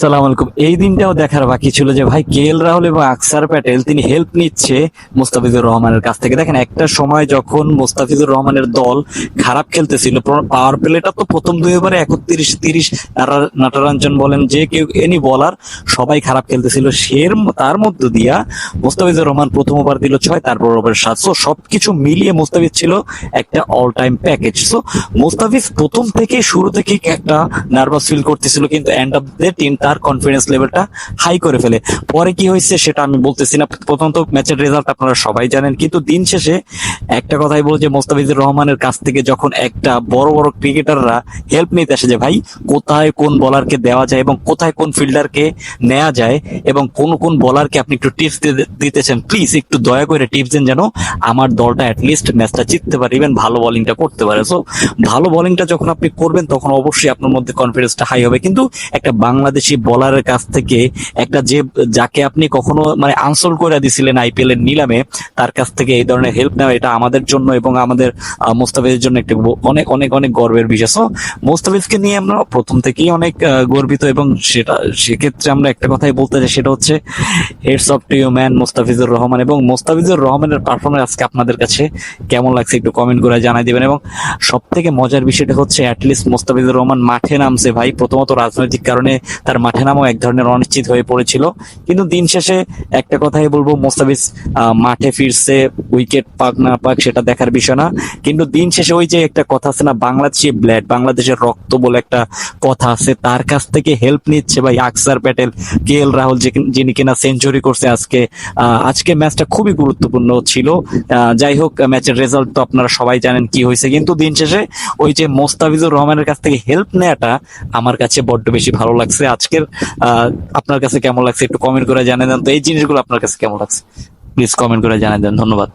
সালাম আলাইকুম। এই দিনটাও দেখার বাকি ছিল যে ভাই কে এল রাহুল এবং আকসার প্যাটেল, তিনি হেল্প নিচ্ছে মোস্তাফিজুর রহমানের কাছ থেকে। দেখেন, একটা সময় যখন মোস্তাফিজুর রহমানের দল খারাপ খেলতেছিল পাওয়ার প্লেটা তো প্রথম দুই ওভারে একত্রিশ, তিরিশ নাটারঞ্জন বলেন, যে কেউ এনি বলার সবাই খারাপ খেলতেছিল। সের তার মধ্য দিয়া মোস্তাফিজুর রহমান প্রথম ওভার দিল ছয়, তারপর ওভার সাত। সো সবকিছু মিলিয়ে মোস্তাফিজ ছিল একটা all time package so Mustafiz প্রথম থেকে শুরু থেকে একটা নার্ভাস ফিল করতেছিল। কিন্তু এন্ড অফ দ্য টিম তার কনফিডেন্স লেভেলটা হাই করে ফেলে। পরে কি হয়েছে সেটা আমি বলতেছি না। প্রথমত ম্যাচের রেজাল্ট আপনারা সবাই জানেন। কিন্তু দিন শেষে একটা কথাই বলব যে মোস্তাফিজুর রহমানের কাছ থেকে যখন একটা বড় বড় ক্রিকেটাররা হেল্প নিতে আসে যে, ভাই, কোথায় কোন বলারকে দেওয়া যায় এবং কোথায় কোন ফিল্ডারকে নেওয়া যায় এবং কোন কোন বলারকে আপনি একটু টিপস দিতেছেন প্লিজ একটু দয়া করে টিপস দেন যেন আমার দলটা অ্যাটলিস্ট ম্যাচটা জিততে পারে ইভেন ভালো বোলিংটা করতে পারে। সো ভালো বোলিংটা যখন আপনি করবেন, তখন অবশ্যই আপনার মধ্যে কনফিডেন্সটা হাই হবে। কিন্তু একটা বাংলাদেশি বলারের কাছ থেকে একটা যে, যাকে আপনি কখনো মানে আনসোল করে দিছিলেন আইপিএল এর নিলামে, তার কাছ থেকে এই ধরনের হেল্প নেওয়া এটা আমাদের জন্য এবং আমাদের মোস্তাফিজের জন্য একটা অনেক অনেক অনেক গর্বের বিষয়। সো মোস্তাফিজকে নিয়ে আমরা প্রথম থেকেই অনেক গর্বিত এবং সেটা, সেক্ষেত্রে আমরা একটা কথাই বলতে চাই, সেটা হচ্ছে hats off to man Mustafizur Rahman এবং মোস্তাফিজুর রহমানের পারফরমেন্স আজকে আপনাদের কাছে কেমন লাগছে একটু কমেন্ট করে জানাই দিবেন এবং সব থেকে মজার বিষয়টা হচ্ছে অ্যাটলিস্ট মোস্তাফিজুর রহমান মাঠে নামছে ভাই, প্রথমত রাজনৈতিক কারণে তার মাঠে নামাও এক ধরনের অনিশ্চিত হয়ে পড়েছিল। কিন্তু দিন শেষে একটা কথাই বলব, মোস্তাফিজ মাঠে ফিরছে, উইকেট পাক না পাক সেটা দেখার বিষয় না। কিন্তু দিন শেষে ওই যে একটা কথা আছে না, বাংলাদেশি ব্ল্যাড বাংলাদেশের রক্ত বলে একটা কথা আছে, তার কাছ থেকে হেল্প নিচ্ছে ভাই আকসার প্যাটেল কে এল রাহুল যিনি কিনা সেঞ্চুরি করছে আজকে। আজকে ম্যাচটা খুবই গুরুত্বপূর্ণ ছিল। যাই হোক ম্যাচের রেজাল্ট তো আপনারা সবাই জানেন কি হয়েছে। কিন্তু দিন শেষে ওই যে মোস্তাফিজুর রহমানের কাছ থেকে হেল্প নেওয়াটা আমার কাছে বড্ড বেশি ভালো লাগছে। আজকের আপনার কাছে কেমন লাগছে? একটু কমেন্ট করে জানিয়ে দেন। তো এই জিনিসগুলো আপনার কাছে কেমন লাগছে? প্লিজ কমেন্ট করে জানিয়ে দেন। ধন্যবাদ।